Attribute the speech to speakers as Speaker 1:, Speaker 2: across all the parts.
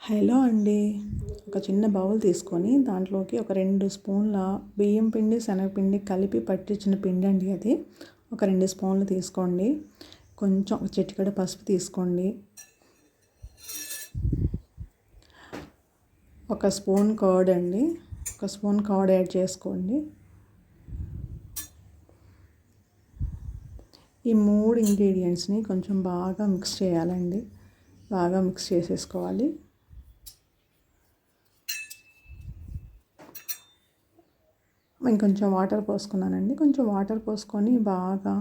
Speaker 1: Hello అండి. ఒక చిన్న బౌల్ తీసుకొని దాంట్లోకి ఒక రెండు స్పూన్ల బియ్యం పిండి శనగపిండి కలిపి పట్టించిన పిండి అండి అది. ఒక రెండు స్పూన్లు తీసుకోండి. కొంచెం ఒక చిటికెడు పసుపు తీసుకోండి. ఒక స్పూన్ కర్డ్ అండి. ఒక స్పూన్ కర్డ్ యాడ్ చేసుకోండి. ఈ మూడు ఇంగ్రీడియంట్స్ని కొంచెం బాగా మిక్స్ చేయాలండి. బాగా మిక్స్ చేసేసుకోవాలి. ఇంకొంచెం వాటర్ పోసుకున్నానండి. కొంచెం వాటర్ పోసుకొని బాగా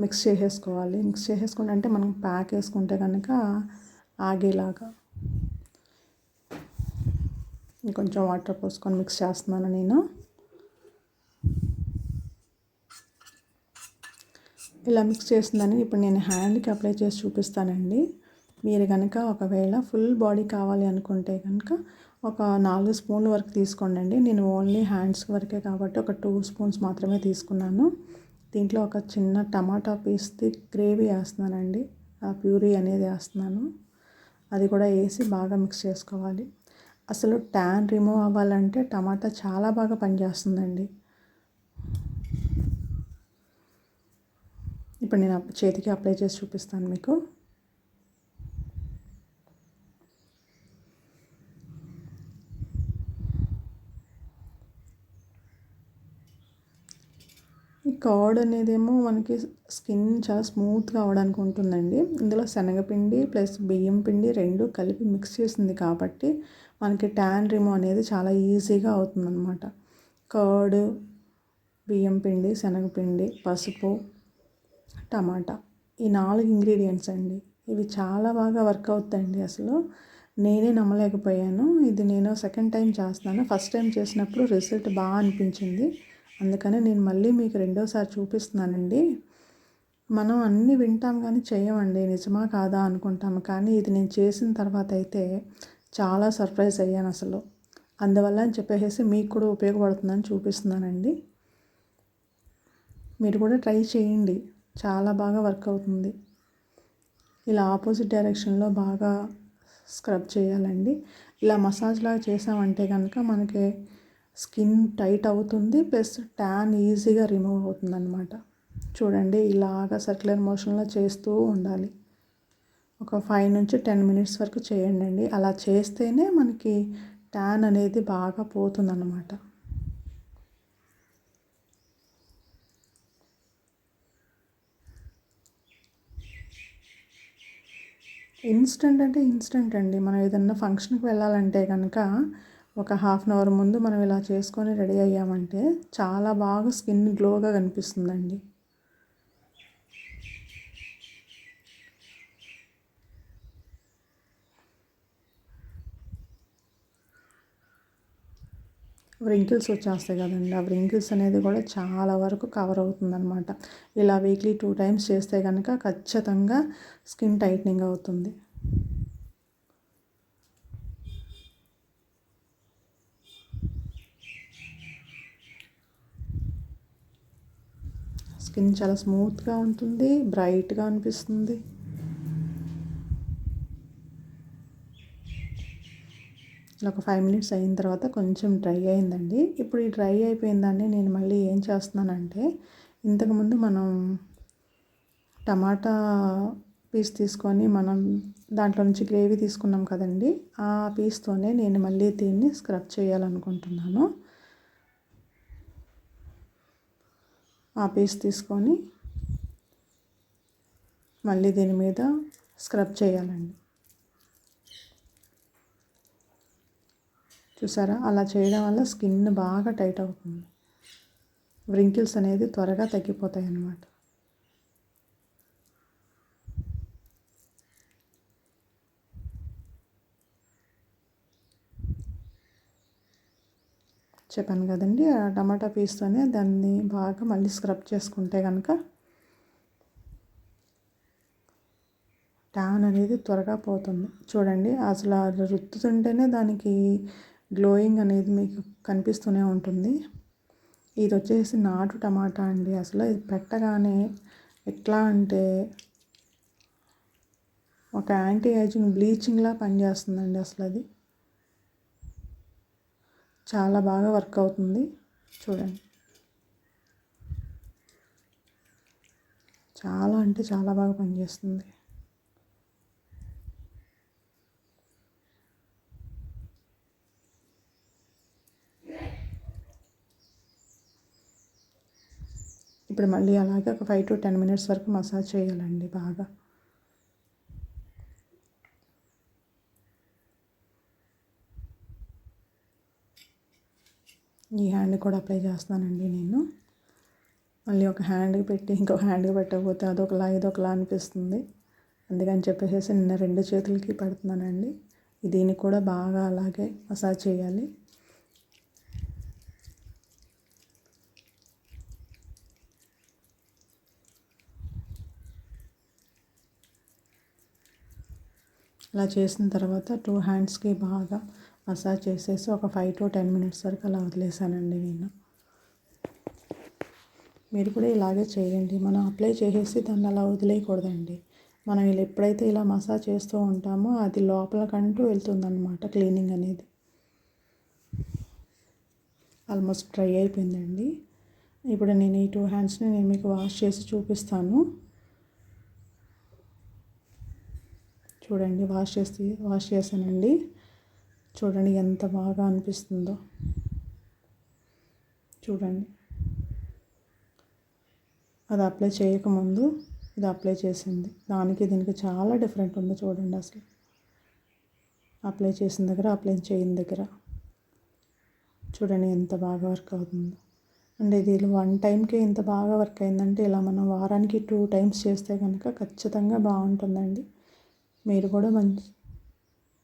Speaker 1: మిక్స్ చేసేసుకోవాలి. మిక్స్ చేసేసుకుంటే అంటే మనం ప్యాక్ వేసుకుంటే కనుక ఆగేలాగా ఇంకొంచెం వాటర్ పోసుకొని మిక్స్ చేస్తున్నాను నేను. ఇలా మిక్స్ చేసిందని ఇప్పుడు నేను హ్యాండ్కి అప్లై చేసి చూపిస్తానండి. మీరు కనుక ఒకవేళ ఫుల్ బాడీ కావాలి అనుకుంటే కనుక ఒక నాలుగు స్పూన్ల వరకు తీసుకోండి నేను ఓన్లీ హ్యాండ్స్ వరకే కాబట్టి ఒక టూ స్పూన్స్ మాత్రమే తీసుకున్నాను. దీంట్లో ఒక చిన్న టమాటా పీస్ది గ్రేవీ వేస్తున్నానండి. ఆ ప్యూరీ అనేది వేస్తున్నాను. అది కూడా వేసి బాగా మిక్స్ చేసుకోవాలి. అసలు ట్యాన్ రిమూవ్ అవ్వాలంటే టమాటా చాలా బాగా పనిచేస్తుందండి. ఇప్పుడు నేను చేతికి అప్లై చేసి చూపిస్తాను మీకు. ఈ కర్డ్ అనేదేమో మనకి స్కిన్ చాలా స్మూత్గా అవడానికి ఉంటుందండి. ఇందులో శనగపిండి ప్లస్ బియ్యం పిండి రెండు కలిపి మిక్స్ చేసింది కాబట్టి మనకి ట్యాన్ రిమూవ్ అనేది చాలా ఈజీగా అవుతుందన్నమాట. కర్డ్ బియ్యం పిండి శనగపిండి పసుపు టమాటా ఈ నాలుగు ఇంగ్రీడియంట్స్ అండి. ఇవి చాలా బాగా వర్క్ అవుతాయండి అసలు. నేనే నమ్మలేకపోయాను. ఇది నేను సెకండ్ టైం చేస్తున్నాను. ఫస్ట్ టైం చేసినప్పుడు రిజల్ట్ బాగా అనిపించింది. అందుకని నేను మళ్ళీ మీకు రెండోసారి చూపిస్తున్నానండి. మనం అన్నీ వింటాం కానీ చేయమండి. నిజమా కాదా అనుకుంటాము కానీ ఇది నేను చేసిన తర్వాత అయితే చాలా సర్ప్రైజ్ అయ్యాను అసలు. అందువల్ల అని చెప్పేసి మీకు కూడా ఉపయోగపడుతుందని చూపిస్తున్నానండి. మీరు కూడా ట్రై చేయండి. చాలా బాగా వర్క్ అవుతుంది. ఇలా ఆపోజిట్ డైరెక్షన్లో బాగా స్క్రబ్ చేయాలండి. ఇలా మసాజ్ లాగా చేసామంటే కనుక మనకి స్కిన్ టైట్ అవుతుంది ప్లస్ ట్యాన్ ఈజీగా రిమూవ్ అవుతుంది అనమాట చూడండి ఇలాగ సర్క్యులర్ మోషన్లో చేస్తూ ఉండాలి. ఒక ఫైవ్ నుంచి టెన్ మినిట్స్ వరకు చేయండి అండి. అలా చేస్తేనే మనకి ట్యాన్ అనేది బాగా పోతుందన్నమాట. ఇన్స్టెంట్ అంటే ఇన్స్టెంట్ అండి. మనం ఏదన్నా ఫంక్షన్కి వెళ్ళాలంటే కనుక ఒక హాఫ్ అన్ అవర్ ముందు మనం ఇలా చేసుకొని రెడీ అయ్యామంటే చాలా బాగా స్కిన్ గ్లోగా కనిపిస్తుందండి. వ్రింకిల్స్ వచ్చేస్తాయి కదండి. ఆ వ్రింకిల్స్ అనేది కూడా చాలా వరకు కవర్ అవుతుందన్నమాట. ఇలా వీక్లీ టూ టైమ్స్ చేస్తే కనుక ఖచ్చితంగా స్కిన్ టైట్నింగ్ అవుతుంది. స్కిన్ చాలా స్మూత్గా ఉంటుంది బ్రైట్గా అనిపిస్తుంది. ఒక ఫైవ్ మినిట్స్ అయిన తర్వాత కొంచెం డ్రై అయిందండి. ఇప్పుడు ఈ డ్రై అయిపోయిందాన్ని నేను మళ్ళీ ఏం చేస్తున్నానంటే ఇంతకుముందు మనం టమాటా పీస్ తీసుకొని మనం దాంట్లో నుంచి గ్రేవీ తీసుకున్నాం కదండి ఆ పీస్తోనే నేను మళ్ళీ దీన్ని స్క్రబ్ చేయాలనుకుంటున్నాను. ఆ పీస్ తీసుకొని మళ్ళీ దీని మీద స్క్రబ్ చేయాలండి. చూసారా? అలా చేయడం వల్ల స్కిన్ బాగా టైట్ అవుతుంది. వ్రింకిల్స్ అనేది త్వరగా తగ్గిపోతాయి అన్నమాట చెప్పాను కదండి ఆ టమాటా పీస్తోనే దాన్ని బాగా మళ్ళీ స్క్రబ్ చేసుకుంటే కనుక ట్యాన్ అనేది త్వరగా పోతుంది. చూడండి అసలు రుత్తుతుంటేనే దానికి గ్లోయింగ్ అనేది మీకు కనిపిస్తూనే ఉంటుంది. ఇది వచ్చేసి నాటు టమాటా అండి. అసలు ఇది పెట్టగానే ఎట్లా అంటే ఒక యాంటీ ఏజింగ్ బ్లీచింగ్లా పనిచేస్తుందండి అసలు అది. చాలా బాగా వర్క్ అవుతుంది. చూడండి. చాలా అంటే చాలా బాగా పనిచేస్తుంది. ఇప్పుడు మళ్ళీ అలాగే ఒక ఫైవ్ టు టెన్ మినిట్స్ వరకు మసాజ్ చేయాలండి బాగా. ఈ హ్యాండ్ కూడా అప్లై చేస్తానండి నేను. మళ్ళీ ఒక హ్యాండ్కి పెట్టి ఇంకొక హ్యాండ్కి పెట్టకపోతే అదొకలా ఇదొకలా అనిపిస్తుంది. అందుకని చెప్పేసి నిన్న రెండు చేతులకి పెడుతున్నానండి. దీన్ని కూడా బాగా అలాగే మసాజ్ చేయాలి. అలా చేసిన తర్వాత టూ హ్యాండ్స్కి బాగా మసాజ్ చేసేసి ఒక ఫైవ్ టు టెన్ మినిట్స్ వరకు అలా వదిలేసానండి నేను. మీరు కూడా ఇలాగే చేయండి. మనం అప్లై చేసేసి దాన్ని అలా వదిలేయకూడదండి. మనం ఇలా ఎప్పుడైతే ఇలా మసాజ్ చేస్తూ ఉంటామో అది లోపలకంటూ వెళ్తుందన్నమాట క్లీనింగ్ అనేది. ఆల్మోస్ట్ డ్రై అయిపోయిందండి. ఇప్పుడు నేను ఈ టూ హ్యాండ్స్ని నేను మీకు వాష్ చేసి చూపిస్తాను. చూడండి వాష్ చేసి వాష్ చేశానండి. చూడండి ఎంత బాగా అనిపిస్తుందో. చూడండి. అది అప్లై చేయకముందు ఇది అప్లై చేసింది. దానికి దీనికి చాలా డిఫరెంట్ ఉంది చూడండి అసలు. అప్లై చేసిన దగ్గర అప్లై చేయని దగ్గర. చూడండి ఎంత బాగా వర్క్ అవుతుందో. అండ్ ఇది వన్ టైంకి ఇంత బాగా వర్క్ అయిందంటే ఇలా మనం వారానికి టూ టైమ్స్ చేస్తే కనుక ఖచ్చితంగా బాగుంటుందండి. మీరు కూడా మంచి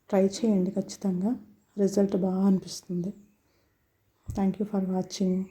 Speaker 1: ట్రై చేయండి ఖచ్చితంగా. రిజల్ట్ బాగా అనిపిస్తుంది. Thank you for watching